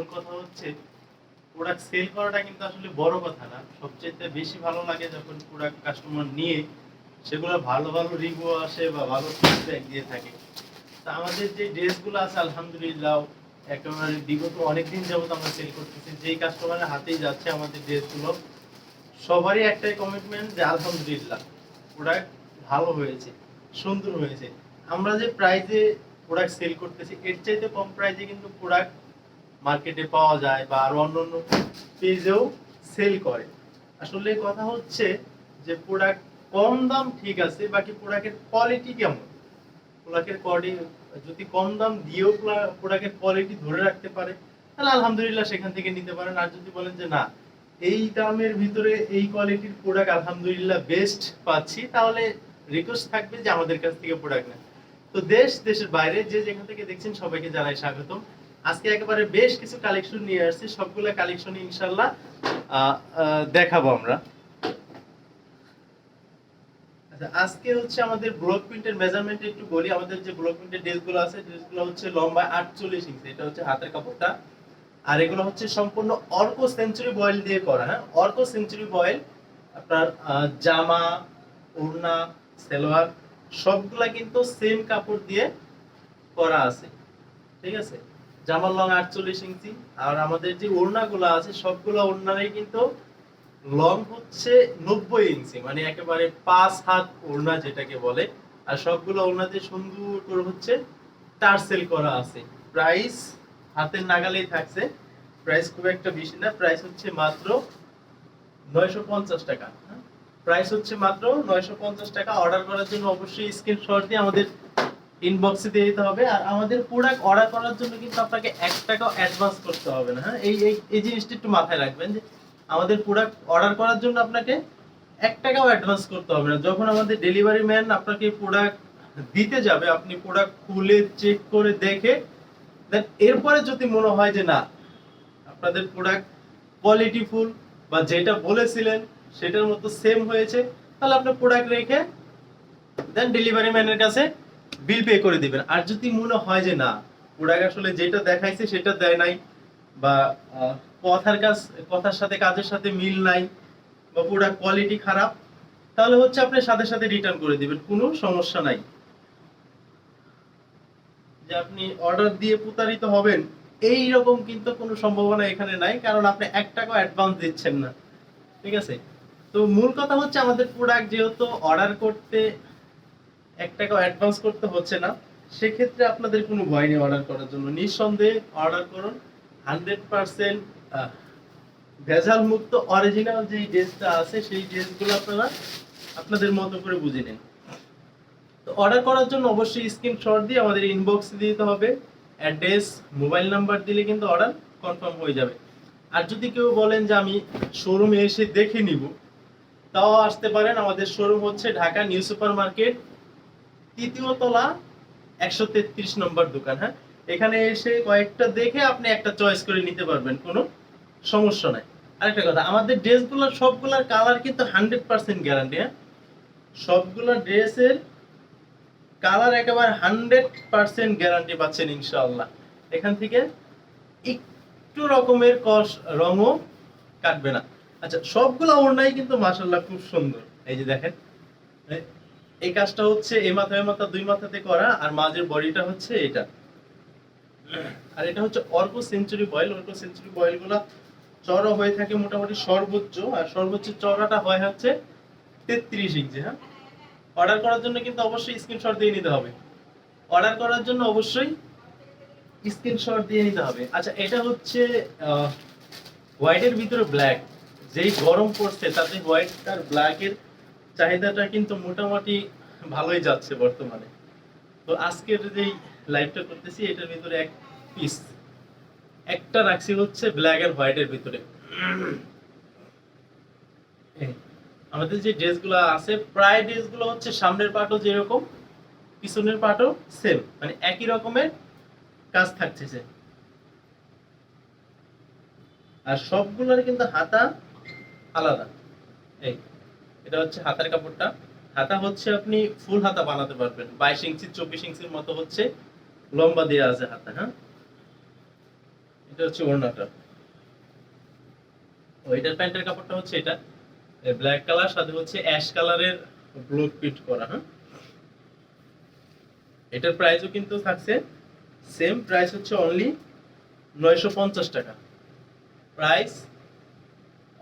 মূল কথা হচ্ছে প্রোডাক্ট সেল করাটা কিন্তু আসলে বড় কথা না। সবচেয়ে বেশি ভালো লাগে যখন প্রোডাক্ট কাস্টমার নিয়ে সেগুলো ভালো ভালো রিভিউ আসে বা ভালো ফিডব্যাক দিয়ে থাকে। তা আমাদের যে ড্রেসগুলো আছে, আলহামদুলিল্লাহ, একেবারে বিগত অনেকদিন যাবত আমরা সেল করতেছি, যেই কাস্টমারের হাতেই যাচ্ছে আমাদের ড্রেসগুলো সবারই একটাই কমিটমেন্ট যে আলহামদুলিল্লাহ প্রোডাক্ট ভালো হয়েছে, সুন্দর হয়েছে। আমরা যে প্রাইজে প্রোডাক্ট সেল করতেছি, এর চাইতে কম প্রাইজে কিন্তু প্রোডাক্ট মার্কেটে পাওয়া যায় বা আরও অন্য অন্য পেজেও সেল করে। আসলে কথা হচ্ছে যে প্রোডাক্ট কম দাম ঠিক আছে, বাকি প্রোডাক্টের কোয়ালিটি কেমন? প্রোডাক্টের কোয়ালিটি যদি কম দাম দিয়েও প্রোডাক্টের কোয়ালিটি ধরে রাখতে পারে, তাহলে আলহামদুলিল্লাহ সেখান থেকে নিতে পারেন। আর যদি বলেন যে না, এই দামের ভিতরে এই কোয়ালিটির প্রোডাক্ট আলহামদুলিল্লাহ বেস্ট পাচ্ছি, তাহলে রিকোয়েস্ট থাকবে যে আমাদের কাছ থেকে প্রোডাক্ট নেন। তো দেশ, দেশের বাইরে যে যেখান থেকে দেখছেন সবাইকে জানাই স্বাগতম। আজকে একেবারে বেশ কিছু কালেকশন নিয়ে আসছি। সবগুলো কালেকশন ইনশাল্লাহ দেখাবো আমরা। আচ্ছা আজকে হচ্ছে আমাদের ব্লক প্রিন্টের মেজারমেন্ট একটু বলি। আমাদের যে ব্লক প্রিন্টের ড্রেসগুলো আছে ড্রেসগুলো হচ্ছে লম্বা আটচল্লিশ ইঞ্চি এটা হচ্ছে হাতের কাপড়টা। আর এগুলো হচ্ছে সম্পূর্ণ অর্কো সেঞ্চুরি বয়েল দিয়ে করা হ্যাঁ? অর্কো সেঞ্চুরি বয়েল আপনার জামা, ওড়না, সেলোয়ার, সবগুলা কিন্তু সেম কাপড় দিয়ে করা আছে। ঠিক আছে? জামার লং আটচল্লিশ ইঞ্চি। আর আমাদের যে ওড়নাগুলো আছে, সবগুলো ওড়নারই কিন্তু লং হচ্ছে নব্বই ইঞ্চি মানে একেবারে পাঁচ হাত ওড়না যেটাকে বলে। আর সবগুলো ওড়নাতে সুন্দর করে হচ্ছে টার্সেল করা আছে। প্রাইস হাতের নাগালেই থাকছে। প্রাইস খুব একটা বেশি না, প্রাইস হচ্ছে মাত্র নয়শো পঞ্চাশ টাকা। প্রাইস হচ্ছে মাত্র নয়শো পঞ্চাশ টাকা। অর্ডার করার জন্য অবশ্যই স্ক্রিনশট দিয়ে আমাদের ইনবক্সে দিয়ে দিতে হবে। আর আমাদের প্রোডাক্ট অর্ডার করার জন্য কিন্তু আপনাকে এক টাকাও অ্যাডভান্স করতে হবে না হ্যাঁ? এই, এই- জিনিসটা একটু মাথায় রাখবেন যে আমাদের প্রোডাক্ট অর্ডার করার জন্য আপনাকে এক টাকাও অ্যাডভান্স করতে হবে না। যখন আমাদের ডেলিভারি ম্যান আপনাকে প্রোডাক্ট দিতে যাবে, আপনি প্রোডাক্ট খুলে চেক করে দেখে দেন এরপরে যদি মনে হয় যে না, আপনাদের প্রোডাক্ট কোয়ালিটিফুল বা যেটা বলেছিলেন সেটার মতো সেম হয়েছে, তাহলে আপনার প্রোডাক্ট রেখে দেন ডেলিভারি ম্যানের কাছে বিল পে করে দিবেন। আর যদি মনে হয় যে না প্রোডাক্ট আসলে যেটা দেখাইছে সেটা দেয় নাই বা কথার কাজ, কথার সাথে, কাজের সাথে মিল নাই বা প্রোডাক্ট কোয়ালিটি খারাপ, তাহলে হচ্ছে আপনি সাথে সাথে রিটার্ন করে দিবেন, কোনো সমস্যা নাই। যে আপনি অর্ডার দিয়ে প্রতারিত হবেন, এই রকম কিন্তু কোনো সম্ভাবনা এখানে নাই, কারণ আপনি এক টাকাও অ্যাডভান্স দিচ্ছেন না। ঠিক আছে? তো মূল কথা হচ্ছে আমাদের প্রোডাক্ট যেহেতু অর্ডার করতে এক টাকা অ্যাডভান্স করতে হচ্ছে না। সেক্ষেত্রে আপনাদের কোনো ভয় নেই অর্ডার করার জন্য নিঃসন্দেহে অর্ডার করুন। হান্ড্রেড পার্সেন্ট ভেজাল মুক্ত অরিজিনাল যেই ড্রেসটা আছে, সেই ড্রেসগুলো আপনারা আপনাদের মতো করে বুঝে নিন। তো অর্ডার করার জন্য অবশ্যই স্ক্রিনশট দিয়ে আমাদের ইনবক্সে দিতে হবে। অ্যাড্রেস মোবাইল নাম্বার দিলে কিন্তু অর্ডার কনফার্ম হয়ে যাবে। আর যদি কেউ বলেন যে আমি শোরুমে এসে দেখে নিব, তাও আসতে পারেন। আমাদের শোরুম হচ্ছে ঢাকা নিউ সুপার মার্কেট তৃতীয় তলা, একশো তেত্রিশ নম্বর দোকান হ্যাঁ? এখানে এসে কয়েকটা দেখে আপনি একটা চয়েস করে নিতে পারবেন, কোনো সমস্যা নাই। আরেকটা কথা, আমাদের ড্রেসগুলোর সবগুলোর কালার কিন্তু হান্ড্রেড পার্সেন্ট গ্যারান্টি হ্যাঁ? সবগুলো ড্রেসের কালার একেবারে হান্ড্রেড পার্সেন্ট গ্যারান্টি পাচ্ছেন ইনশাআল্লাহ। এখান থেকে একটু রকমের কস, রঙও কাটবে না। আচ্ছা সবগুলো ওড়নাই কিন্তু মাশাল্লাহ খুব সুন্দর। এই যে দেখেন এই- কাজটা হচ্ছে এই মাথা এই মাথা, দুই মাথাতে করা, আর মাঝের বডিটা হচ্ছে এটা। আর এটা হচ্ছে Arko century voile. Arko century বয়েলগুলা চড়া হয়ে থাকে মোটামুটি সর্বোচ্চ, আর সর্বোচ্চ চড়াটা হয় হচ্ছে তেত্রিশ ইঞ্চি হ্যাঁ? অর্ডার করার জন্য কিন্তু অবশ্যই স্ক্রিনশট দিয়ে নিতে হবে। অর্ডার করার জন্য অবশ্যই স্ক্রিনশট দিয়ে নিতে হবে। আচ্ছা এটা হচ্ছে হোয়াইটের ভিতরে ব্ল্যাক যেই গরম পড়ছে, তাতে হোয়াইট আর ব্ল্যাকের চাহিদাটা কিন্তু মোটামুটি ভালোই যাচ্ছে বর্তমানে। তো আজকের যেই লাইভটা করতেছি, এটার ভিতরে এক পিস একটা রাখছি হচ্ছে ব্ল্যাক এন্ড হোয়াইটের ভিতরে। আমাদের যে ড্রেসগুলো আছে, প্রায় ড্রেসগুলো হচ্ছে সামনের পাটও যেরকম, পিছনের পাটও সেম মানে একই রকমের কাজ থাকছে সে আর সবগুলোর কিন্তু হাতা আলাদা। এই এটা হচ্ছে হাতার কাপড়টা। হাতা হচ্ছে আপনি ফুল হাতা বানাতে পারবেন। বাইশ ইঞ্চি, চব্বিশ ইঞ্চির মতো হচ্ছে লম্বা দেওয়া আছে হাতা হ্যাঁ? এটা হচ্ছে ওড়নাটা। ওইটার প্যান্টের কাপড়টা হচ্ছে এটা। ব্ল্যাক কালার সাথে হচ্ছে অ্যাশ কালারের ব্লক পিট করা হ্যাঁ? এটার প্রাইসও কিন্তু থাকছে সেম প্রাইস হচ্ছে অনলি নয়শো পঞ্চাশ টাকা। প্রাইস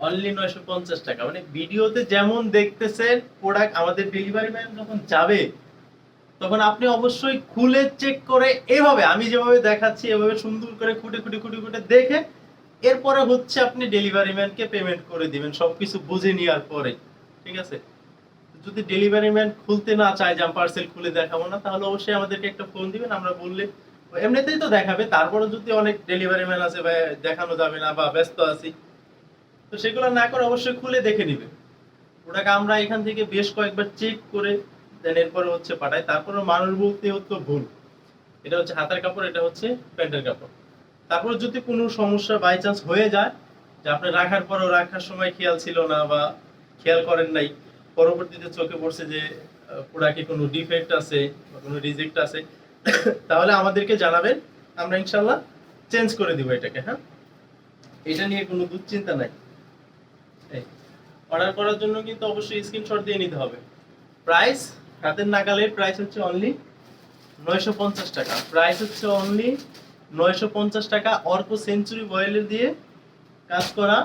অনলি নয়শো পঞ্চাশ টাকা। মানে ভিডিওতে যেমন দেখতেছেন প্রোডাক্ট আমাদের ডেলিভারি ম্যান যখন যাবে, তখন আপনি অবশ্যই খুলে চেক করে এভাবে, আমি যেভাবে দেখাচ্ছি, এভাবে সুন্দর করে খুঁটে খুঁটে খুঁটে খুঁটে দেখে, এরপরে হচ্ছে আপনি ডেলিভারি ম্যানকে পেমেন্ট করে দিবেন, সবকিছু বুঝে নেওয়ার পরে। ঠিক আছে? যদি ডেলিভারি ম্যান খুলতে না চায় যে আমি পার্সেল খুলে দেখাবো না, তাহলে অবশ্যই আমাদেরকে একটা ফোন দিবেন, আমরা বললে এমনিতেই তো দেখাবে তারপরে যদি অনেক ডেলিভারি ম্যান আছে ভাই, দেখানো যাবে না বা ব্যস্ত আছি তো সেগুলো না করে অবশ্যই খুলে দেখে নিবে। ওটাকে আমরা এখান থেকে বেশ কয়েকবার চেক করে দেন এরপরে হচ্ছে পাঠাই। তারপরে মানুষ বলতে হতো ভুল। এটা হচ্ছে হাতের কাপড়, এটা হচ্ছে প্যান্টের কাপড়। তারপর যদি কোনো সমস্যা বাই চান্স হয়ে যায়, যে আপনি রাখার পরও রাখার সময় খেয়াল ছিল না বা খেয়াল করেন নাই, পরবর্তীতে চোখে পড়ছে যে প্রোডাক্টে কোনো ডিফেক্ট আছে বা কোনো রিজেক্ট আছে, তাহলে আমাদেরকে জানাবেন। আমরা ইনশাল্লাহ চেঞ্জ করে দিব এটাকে হ্যাঁ? এটা নিয়ে কোনো দুশ্চিন্তা নাই। অর্ডার করার জন্য কিন্তু অবশ্যই স্ক্রিনশট দিয়ে নিতে হবে। প্রাইস হাতের নাগালের প্রাইস হচ্ছে অনলি নয়শো পঞ্চাশ টাকা। প্রাইস হচ্ছে অনলি নয়শো পঞ্চাশ টাকা অর্ক সেঞ্চুরি বয়েলের দিয়ে কাজ করা।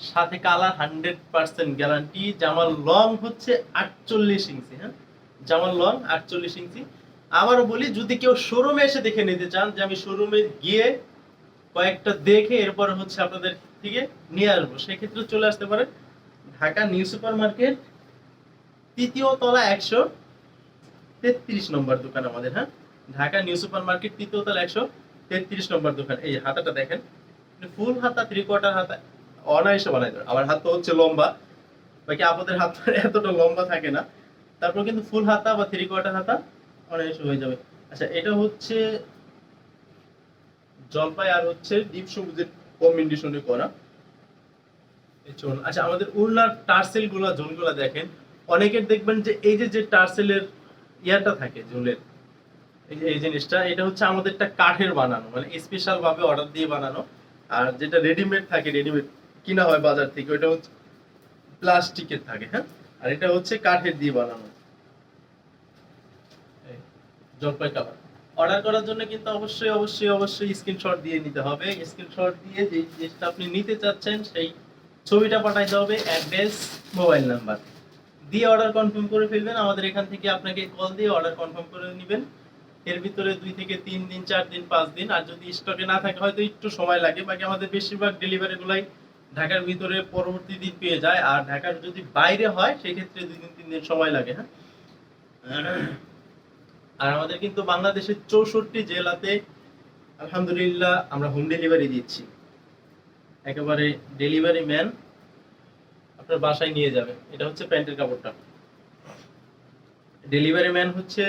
সাথে কালার হান্ড্রেড পার্সেন্ট গ্যারান্টি জামার লং হচ্ছে আটচল্লিশ ইঞ্চি হ্যাঁ? জামার লং আটচল্লিশ ইঞ্চি আবারও বলি, যদি কেউ শোরুমে এসে দেখে নিতে চান যে আমি শোরুমে গিয়ে কয়েকটা দেখে এরপর হচ্ছে আপনাদের থেকে নিয়ে আসব। সেক্ষেত্রে চলে আসতে পারেন ঢাকা নিউ সুপার মার্কেট তৃতীয় তলা একশো তেত্রিশ নম্বর দোকান আমাদের হ্যাঁ? ঢাকা নিউ সুপার মার্কেট তৃতীয় তলা একশো তেত্রিশ নম্বর দোকান। এই হাতাটা দেখেন ফুল হাতা থ্রি কোয়ার্টার হাতা, অনায়াসে বানাই দেবে আমার হাত তো হচ্ছে লম্বা, বাকি আপনাদের হাত এতটা লম্বা থাকে না। তারপর কিন্তু ফুল হাতা বা থ্রি কোয়ার্টার হাতা অনায়াসে হয়ে যাবে। আচ্ছা এটা হচ্ছে জলপাই আর হচ্ছে ডিপ সবুজের কম্বিনেশনে করা চলুন আচ্ছা আমাদের উড়নার টার্সেলগুলা ঝোলগুলা দেখেন। অনেকের দেখবেন যে এই যে যে টার্সেলের ইয়াটা থাকে ঝোলের এই যে, এই জিনিসটা, এটা হচ্ছে আমাদেরটা কাঠের বানানো মানে স্পেশাল ভাবে অর্ডার দিয়ে বানানো। আর যেটা রেডিমেড থাকে রেডিমেড কিনা হয় বাজার থেকে ওটা হচ্ছে প্লাস্টিকের থাকে হ্যাঁ? আর এটা হচ্ছে কাঠের দিয়ে বানানো। জলপাই কালার অর্ডার করার জন্য কিন্তু অবশ্যই অবশ্যই অবশ্যই স্ক্রিনশট দিয়ে নিতে হবে। স্ক্রিনশট দিয়ে যে জিনিসটা আপনি নিতে চাচ্ছেন, সেই ছবিটা পাঠাইতে হবে অ্যাড্রেস মোবাইল নাম্বার দিয়ে অর্ডার কনফার্ম করে ফেলবেন। আমাদের এখান থেকে আপনাকে কল দিয়ে অর্ডার কনফার্ম করে নেবেন। এর ভিতরে দুই থেকে তিন দিন, চার দিন, পাঁচ দিন। আর যদি স্টকে না থাকে, হয়তো একটু সময় লাগে। বাকি আমাদের বেশিরভাগ ডেলিভারি গুলাই ঢাকার ভিতরে পরবর্তী দিন পেয়ে যায়। আর ঢাকার যদি বাইরে হয়, সেক্ষেত্রে দুই দিন, তিন দিন সময় লাগে হ্যাঁ? আর আমাদের কিন্তু বাংলাদেশের চৌষট্টি জেলাতে আলহামদুলিল্লাহ আমরা হোম ডেলিভারি দিচ্ছি। একেবারে ডেলিভারি ম্যান আপনার বাসায় নিয়ে যাবে। এটা হচ্ছে প্যান্টের কাপড়টা। ডেলিভারি ম্যান হচ্ছে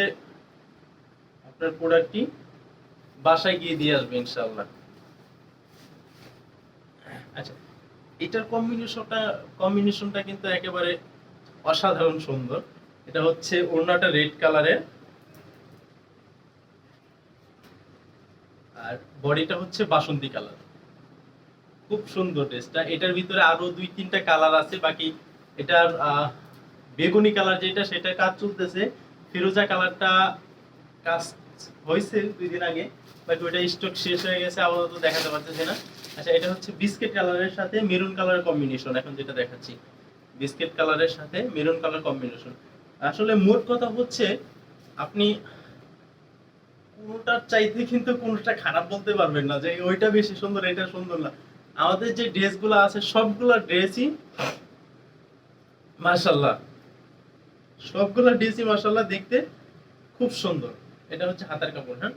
আপনার প্রোডাক্টটি বাসায় গিয়ে দিয়ে আসবে ইনশাআল্লাহ। আচ্ছা এটার কম্বিনেশনটা কম্বিনেশনটা কিন্তু একেবারে অসাধারণ সুন্দর। এটা হচ্ছে ওড়নাটা রেড কালারের আর বডিটা হচ্ছে বাসন্তী কালার। খুব সুন্দর ড্রেসটা। এটার ভিতরে আরও দুই তিনটা কালার আছে, বাকি এটার বেগুনি কালার যেটা সেটা কাজ চলতেছে। ফিরোজা কালারটা কাজ হয়েছে দুই দিন আগে, বাট ওইটা স্টক শেষ হয়ে গেছে, আপাতত দেখাতে পারতেছে না। আচ্ছা এটা হচ্ছে বিস্কিট কালারের সাথে মেরুন কালার কম্বিনেশন এখন যেটা দেখাচ্ছি। বিস্কিট কালারের সাথে মেরুন কালার কম্বিনেশন আসলে মোট কথা হচ্ছে, আপনি কোনোটার চাইতে কিন্তু কোনোটা খারাপ বলতে পারবেন না, যে ওইটা বেশি সুন্দর, এটা সুন্দর না। আমাদের যে ড্রেসগুলো আছে, সবগুলা ড্রেসই মাশাল্লাহ সবগুলা ড্রেসই মাশাল্লাহ দেখতে খুব সুন্দর। এটা হচ্ছে হাতার কাপড় হ্যাঁ?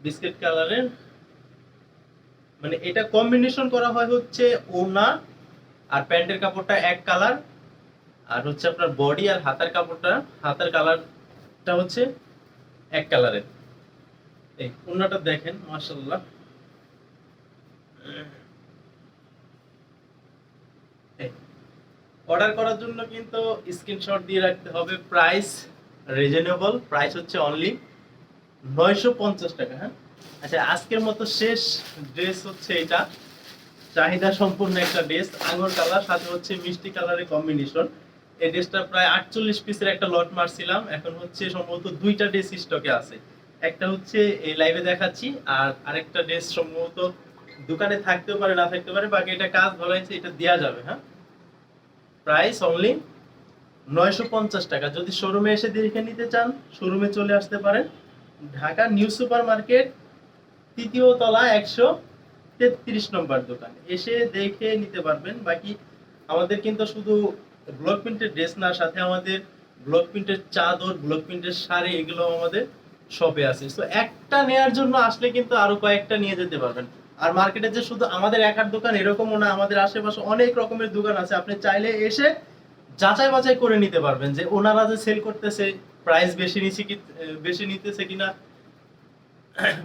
বিস্কিট কালারের মানে এটা কম্বিনেশন করা হয় হচ্ছে ওনা আর প্যান্টের কাপড়টা এক কালার আর হচ্ছে আপনার বডি আর হাতার কাপড়টা, হাতার কালারটা হচ্ছে এক কালারের। এই ওনাটা দেখেন মাশাল্লাহ অর্ডার করার জন্য কিন্তু স্ক্রিনশট দিয়ে রাখতে হবে। প্রাইস রিজনেবল, প্রাইস হচ্ছে অনলি নয়শো পঞ্চাশ টাকা হ্যাঁ? আচ্ছা আজকের মতো শেষ ড্রেস হচ্ছে এটা। চাহিদা সম্পূর্ণ একটা ড্রেস, আঙুর কালার, সাথে হচ্ছে মিষ্টি কালারের কম্বিনেশন। এই ড্রেসটা প্রায় আটচল্লিশ পিসের একটা লট মারছিলাম। এখন হচ্ছে সম্ভবত দুইটা ড্রেস স্টকে আছে। একটা হচ্ছে এই লাইভে দেখাচ্ছি, আর আরেকটা ড্রেস সম্ভবত দোকানে থাকতেও পারে, না থাকতে পারে, বাকি এটা কাজ ভালো হয়েছে, এটা দেওয়া যাবে হ্যাঁ? প্রাইস অনলি নয়শো পঞ্চাশ টাকা। যদি শোরুমে এসে দেখে নিতে চান শোরুমে চলে আসতে পারেন। ঢাকা নিউ সুপার মার্কেট, তৃতীয় তলা একশো তেত্রিশ নম্বর দোকান। এসে দেখে নিতে পারবেন। বাকি আমাদের কিন্তু শুধু ব্লক প্রিন্টের ড্রেস না, সাথে আমাদের ব্লক প্রিন্টের চাদর ব্লক প্রিন্টের শাড়ি, এগুলো আমাদের শপে আছে। তো একটা নেয়ার জন্য আসলে কিন্তু আরও কয়েকটা নিয়ে যেতে পারবেন। আর মার্কেটে যে শুধু আমাদের একার দোকান, এরকমও না, আমাদের আশেপাশে অনেক রকমের দোকান আছে। আপনি চাইলে এসে যাচাই বাছাই করে নিতে পারবেন যে ওনারা যে সেল করতেছে প্রাইস বেশি নিচ্ছে কি, বেশি নিতেছে কিনা,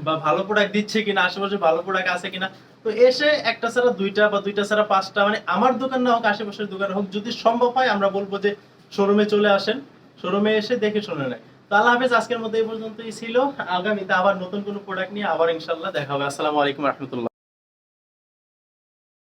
বা ভালো প্রোডাক্ট দিচ্ছে কিনা, আশেপাশে ভালো প্রোডাক্ট আছে কিনা তো এসে একটা ছাড়া দুইটা বা দুইটা ছাড়া পাঁচটা মানে আমার দোকান না হোক, আশেপাশের দোকান হোক, যদি সম্ভব হয় আমরা বলব যে শোরুমে চলে আসেন। শোরুমে এসে দেখে শুনে নেয় তো আল্লাহ হাফেজ, আজকের মধ্যে এই পর্যন্তই ছিল। আগামীতে আবার নতুন কোনো প্রোডাক্ট নিয়ে আবার ইনশাল্লাহ দেখা হবে। আসসালামু আলাইকুম রহমতুল্লাহ।